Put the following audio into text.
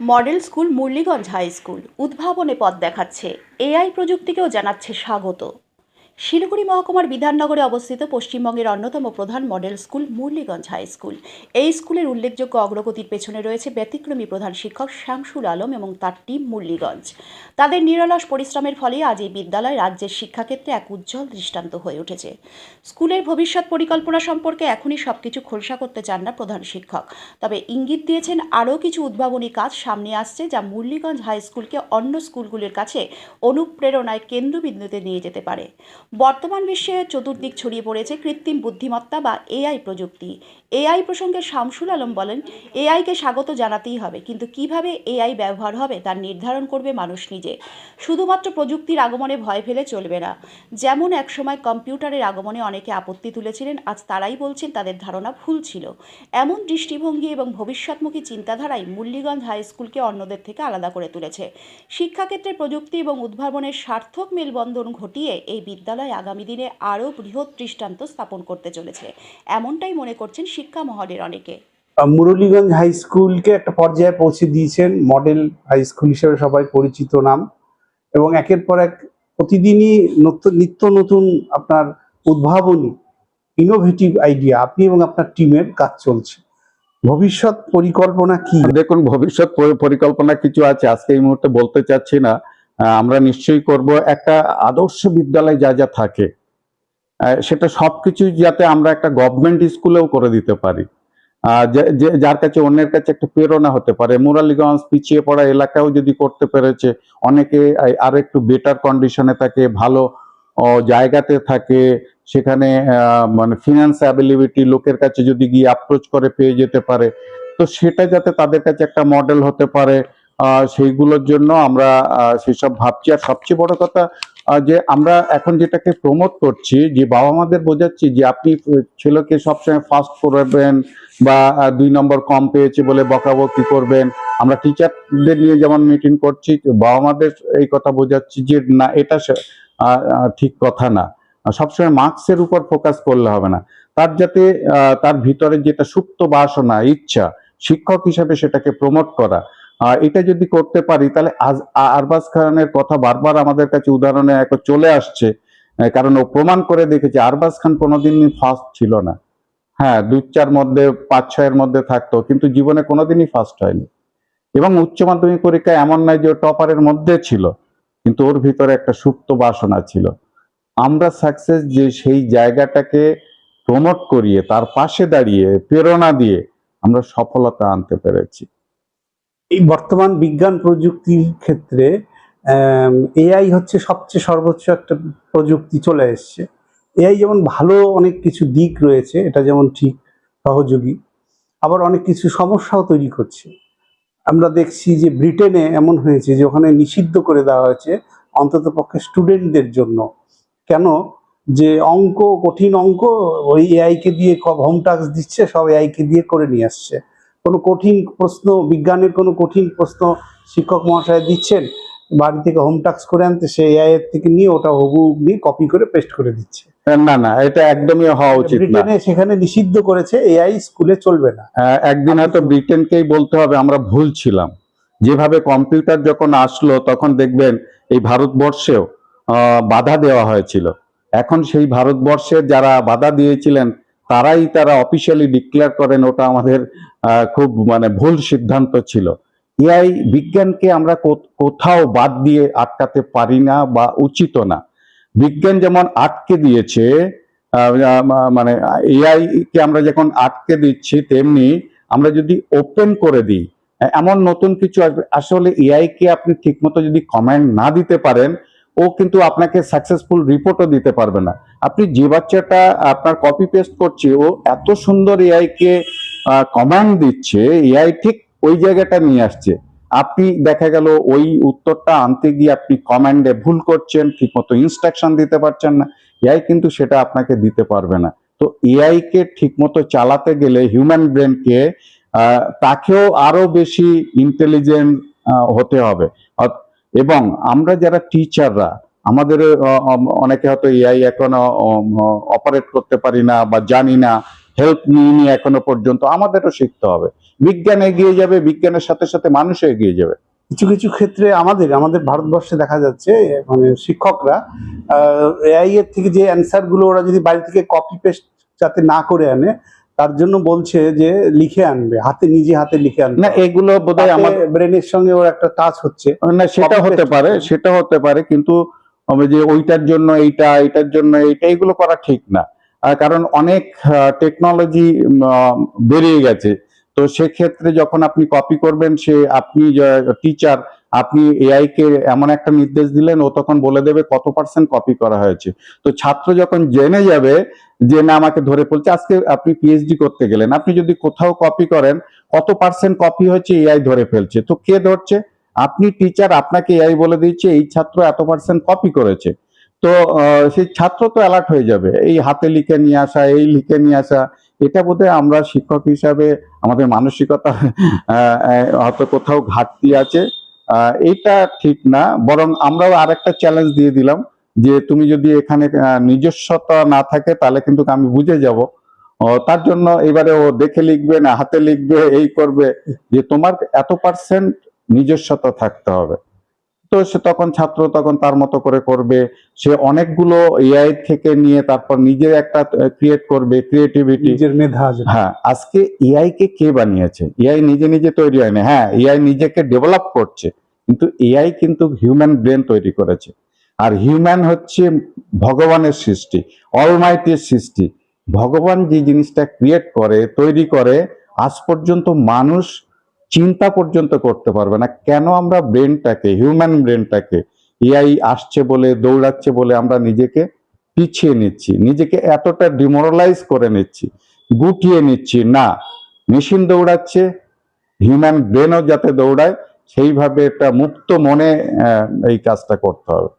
Model school Muraliganj high school উদ্ভাবনে পথ দেখাচ্ছে। AI প্রযুক্তিকেও জানাচ্ছে স্বাগত। শিলিগুড়ি মহকুমার বিধাননগরে অবস্থিত পশ্চিমবঙ্গের অন্যতম প্রধান model school Muraliganj high school. এই স্কুলের উল্লেখযোগ্য অগ্রগতির পেছনে রয়েছে ব্যতিক্রমী প্রধান শিক্ষক শামসুল আলম এবং তার টিম মুরলীগঞ্জ। তাদের নিরলস পরিশ্রমের ফলে আজ এই বিদ্যালয় রাজ্যের শিক্ষাক্ষেত্রে এক উজ্জ্বল দৃষ্টান্ত হয়ে উঠেছে। স্কুলের ভবিষ্যৎ পরিকল্পনা সম্পর্কে এখনই সবকিছু খোলসা করতে চান না প্রধান শিক্ষক। তবে ইঙ্গিত দিয়েছেন আরও কিছু উদ্ভাবনী কাজ সামনে আসছে যা মুরলীগঞ্জ হাই স্কুলকে অন্য স্কুলগুলির কাছে অনুপ্রেরণায় কেন্দ্রবিন্দুতে নিয়ে যেতে পারে। বর্তমান বিশ্বে চতুর্দিক ছড়িয়ে পড়েছে কৃত্রিম বুদ্ধিমত্তা বা এআই প্রযুক্তি। এআই প্রসঙ্গে শামসুল আলম বলেন এআইকে স্বাগত জানাতেই হবে, কিন্তু কীভাবে এআই ব্যবহার হবে তার নির্ধারণ করবে মানুষ নিজে। শুধুমাত্র প্রযুক্তির আগমনে ভয় ফেলে চলবে না। যেমন একসময় কম্পিউটারের আগমনে অনেকে আপত্তি তুলেছিলেন, আজ তারাই বলছেন তাদের ধারণা ভুল ছিল। এমন দৃষ্টিভঙ্গি এবং ভবিষ্যৎমুখী চিন্তাধারাই মুরলীগঞ্জ হাই স্কুলকে অন্যদের থেকে আলাদা করে তুলেছে। শিক্ষাক্ষেত্রে প্রযুক্তি এবং উদ্ভাবনের সার্থক মেলবন্ধন ঘটিয়ে এই বিদ্যালয় আগামী দিনে আরও বৃহৎ দৃষ্টান্ত স্থাপন করতে চলেছে। এমনটাই মনে করছেন শিক্ষা মহলের অনেকে মুরলীগঞ্জ হাই স্কুলকে একটা পর্যায়ে পৌঁছে দিয়েছেন মডেল হাই স্কুল হিসেবে সবাই পরিচিত নাম। এবং একের পর এক প্রতিদিনই নিত্য নতুন আপনার উদ্ভাবনী ইনোভেটিভ আইডিয়া আপনি এবং আপনার টিমের কাজ চলছে। ভবিষ্যৎ পরিকল্পনা কি? দেখুন ভবিষ্যৎ পরিকল্পনা কিছু আছে। আজকে এই মুহূর্তে বলতে চাচ্ছি না। আমরা নিশ্চয়ই করব। একটা আদর্শ বিদ্যালয় যা যা থাকে সেটা সব সবকিছু যাতে আমরা একটা গভর্নমেন্ট স্কুলেও করে দিতে পারি। যার কাছে অন্যের কাছে একটা প্রেরণা হতে পারে। মুরালিগঞ্জ পিছিয়ে পড়া এলাকাও যদি করতে পেরেছে, অনেকে আরও একটু বেটার কন্ডিশনে থাকে, ভালো জায়গাতে থাকে, সেখানে মানে ফিনান্স অ্যাবিলিবিটি লোকের কাছে যদি গিয়ে অ্যাপ্রোচ করে পেয়ে যেতে পারে, তো সেটা যাতে তাদের কাছে একটা মডেল হতে পারে। সেইগুলোর জন্য আমরা সেসব ভাবছি। আর সবচেয়ে বড় কথা যে আমরা এখন যেটাকে প্রমোট করছি, যে বাবা মাদের বোঝাচ্ছি যে আপনি ছেলেকে সবসময় ফার্স্ট করবেন বা দুই নম্বর কম পেয়েছে বলে বকাবকি করবেন। আমরা টিচারদের নিয়ে যেমন মিটিং করছি বাবা মাদের এই কথা বোঝাচ্ছি যে না, এটা ঠিক কথা না। সবসময় মার্কসের উপর ফোকাস করলে হবে না। তার যাতে তার ভিতরে যেটা সুপ্ত বাসনা, ইচ্ছা, শিক্ষক হিসাবে সেটাকে প্রমোট করা এটা যদি করতে পারি, তাহলে আজ আরবাজ খানের কথা বারবার আমাদের কাছে উদাহরণে এক চলে আসছে কারণ ও প্রমাণ করে দেখেছে আরবাজ খান কোনোদিনই ফার্স্ট ছিল না। হ্যাঁ দুই চার মধ্যে, পাঁচ ছয়ের মধ্যে থাকতো, কিন্তু জীবনে কোনোদিনই ফার্স্ট হয়নি। এবং উচ্চ মাধ্যমিক পরীক্ষায় এমন নয় যে টপারের মধ্যে ছিল, কিন্তু ওর ভিতরে একটা সুপ্ত বাসনা ছিল। আমরা সাকসেস যে সেই জায়গাটাকে প্রমোট করিয়ে, তার পাশে দাঁড়িয়ে, প্রেরণা দিয়ে আমরা সফলতা আনতে পেরেছি। এই বর্তমান বিজ্ঞান প্রযুক্তির ক্ষেত্রে এআই হচ্ছে সবচেয়ে সর্বোচ্চ একটা প্রযুক্তি চলে এসছে। এআই যেমন ভালো অনেক কিছু দিক রয়েছে, এটা যেমন ঠিক, সহযোগী। আবার অনেক কিছু সমস্যাও তৈরি করছে। আমরা দেখছি যে ব্রিটেনে এমন হয়েছে যে ওখানে নিষিদ্ধ করে দেওয়া হয়েছে অন্তত পক্ষে স্টুডেন্টদের জন্য। কেন? যে অঙ্ক, কঠিন অঙ্ক, ওই এআইকে দিয়ে হোম টাস্ক দিচ্ছে, সব এআইকে দিয়ে করে নিয়ে আসছে। কোনো কঠিন প্রশ্ন বিজ্ঞানের কোনো কঠিন প্রশ্ন শিক্ষক মহাশয় দিচ্ছেন বাড়ি থেকে হোম টাস্ক করে আনতে সে এআই এর থেকে নিয়ে ওটা হবু নিয়ে কপি করে পেস্ট করে দিচ্ছে। না না এটা একদমই হওয়া উচিত না। ব্রিটেনে সেখানে নিষিদ্ধ করেছে এআই স্কুলে চলবে না। একদিন হয়তো ব্রিটেনকেই বলতে হবে আমরা ভুল ছিলাম। যেভাবে কম্পিউটার যখন আসলো তখন দেখবেন এই ভারতবর্ষেও বাধা দেওয়া হয়েছিল। এখন সেই ভারতবর্ষের যারা বাধা দিয়েছিলেন তারাই তারা অফিসিয়ালি ডিক্লেয়ার করেন ওটা আমাদের খুব মানে ভুল সিদ্ধান্ত ছিল। এআই বিজ্ঞানকে আমরা কোথাও বাদ দিয়ে আটকাতে পারি না বা উচিত না। বিজ্ঞান যেমন আটকে দিয়েছে মানে এআই কে আমরা যখন আটকে দিচ্ছি তেমনি আমরা যদি ওপেন করে দিই, এমন নতুন কিছু আসবে, আসলে এআই কে আপনি ঠিকমতো যদি কমেন্ট না দিতে পারেন ও কিন্তু আপনাকে সাকসেসফুল রিপোর্টও দিতে পারবে না। আপনি যে বাচ্চাটা আপনার কপি পেস্ট করছে, ও এত সুন্দর এআই কে কমান্ড দিচ্ছে এআই ঠিক ওই জায়গাটা নিয়ে আসছে। আপনি দেখা গেল ওই উত্তরটা আনতে গিয়ে আপনি কমান্ডে ভুল করছেন, ঠিকমতো ইনস্ট্রাকশন দিতে পারছেন না। এআই কিন্তু সেটা আপনাকে দিতে পারবে না। তো এআই কে ঠিকমতো চালাতে গেলে হিউম্যান ব্রেনকে তাকেও আরও বেশি ইন্টেলিজেন্ট হতে হবে। এবং আমরা যারা টিচাররা আমাদের অনেকে হয়তো এআই এখনও অপারেট করতে পারি না বা জানি না হেল্প নিইনি এখনও পর্যন্ত, আমাদেরও শিখতে হবে। বিজ্ঞান এগিয়ে যাবে, বিজ্ঞানের সাথে সাথে মানুষও এগিয়ে যাবে। কিছু কিছু ক্ষেত্রে আমাদের আমাদের ভারতবর্ষে দেখা যাচ্ছে মানে শিক্ষকরা এআই এর থেকে যে অ্যান্সারগুলো ওরা যদি বাড়ি থেকে কপি পেস্ট যাতে না করে আনে তার জন্য বলছে যে লিখে আনবে হাতে নিজে হাতে লিখে আনবে। না এগুলো বোধহয় আমার ব্রেনের সঙ্গে ওর একটা টাচ হচ্ছে। না সেটা হতে পারে সেটা হতে পারে কিন্তু যে ওইটার জন্য এইটা এইটার জন্য এইটা এগুলো করা ঠিক না। কারণ অনেক টেকনোলজি বেরিয়ে গেছে। তো সেক্ষেত্রে যখন আপনি কপি করবেন সে আপনি টিচার আপনি এআই কে এমন একটা নির্দেশ দিলেন, ও তখন বলে দেবে কত পার্সেন্ট কপি করা হয়েছে। তো ছাত্র যখন জেনে যাবে যে, না, আমাকে ধরে ফেলছে, আজকে আপনি পিএইচডি করতে গেলেন, আপনি যদি কোথাও কপি করেন, কত পার্সেন্ট কপি হয়েছে এআই ধরে ফেলছে? তো কে ধরছে? আপনি টিচার আপনাকে এআই বলে দিচ্ছে এই ছাত্র এত পার্সেন্ট কপি করেছে। তো সেই ছাত্র তো অ্যালার্ট হয়ে যাবে, এই হাতে লিখে নিয়ে আসা, এই লিখে নিয়ে আসা। এটা বোধহয় আমরা শিক্ষক হিসাবে আমাদের মানসিকতা হয়তো কোথাও ঘাটতি আছে। এইটা ঠিক না, বরং আমরাও আরেকটা চ্যালেঞ্জ দিয়ে দিলাম যে তুমি যদি এখানে নিজস্বতা না থাকে তাহলে কিন্তু আমি বুঝে যাব। তার জন্য এবারে ও দেখে লিখবে না, হাতে লিখবে, এই করবে যে তোমার এত পার্সেন্ট নিজস্বতা থাকতে হবে। তো সে তখন ছাত্র তখন তার মতো করে করবে। সে অনেকগুলো এআই থেকে নিয়ে তারপর নিজে একটা ক্রিয়েট করবে ক্রিয়েটিভিটি নিজের মেধা হ্যাঁ আজকে এআই কে কে বানিয়েছে? এআই নিজে নিজে তৈরি হয়নি। হ্যাঁ এআই নিজেকে ডেভেলপ করছে কিন্তু এআই কিন্তু হিউম্যান ব্রেন তৈরি করেছে। আর হিউম্যান হচ্ছে ভগবানের সৃষ্টি অলমাইটির সৃষ্টি। ভগবান যে জিনিসটা ক্রিয়েট করে তৈরি করে আজ পর্যন্ত মানুষ চিন্তা পর্যন্ত করতে পারবে না। কেন আমরা ব্রেনটাকে হিউম্যান ব্রেনটাকে এআই আসছে বলে, দৌড়াচ্ছে বলে আমরা নিজেকে পিছিয়ে নিচ্ছি, নিজেকে এতটা ডিমোরালাইজ করে নিচ্ছি, গুটিয়ে নিচ্ছি? না মেশিন দৌড়াচ্ছে হিউম্যান ব্রেনও যাতে দৌড়ায়, সেইভাবে একটা মুক্ত মনে এই কাজটা করতে হবে।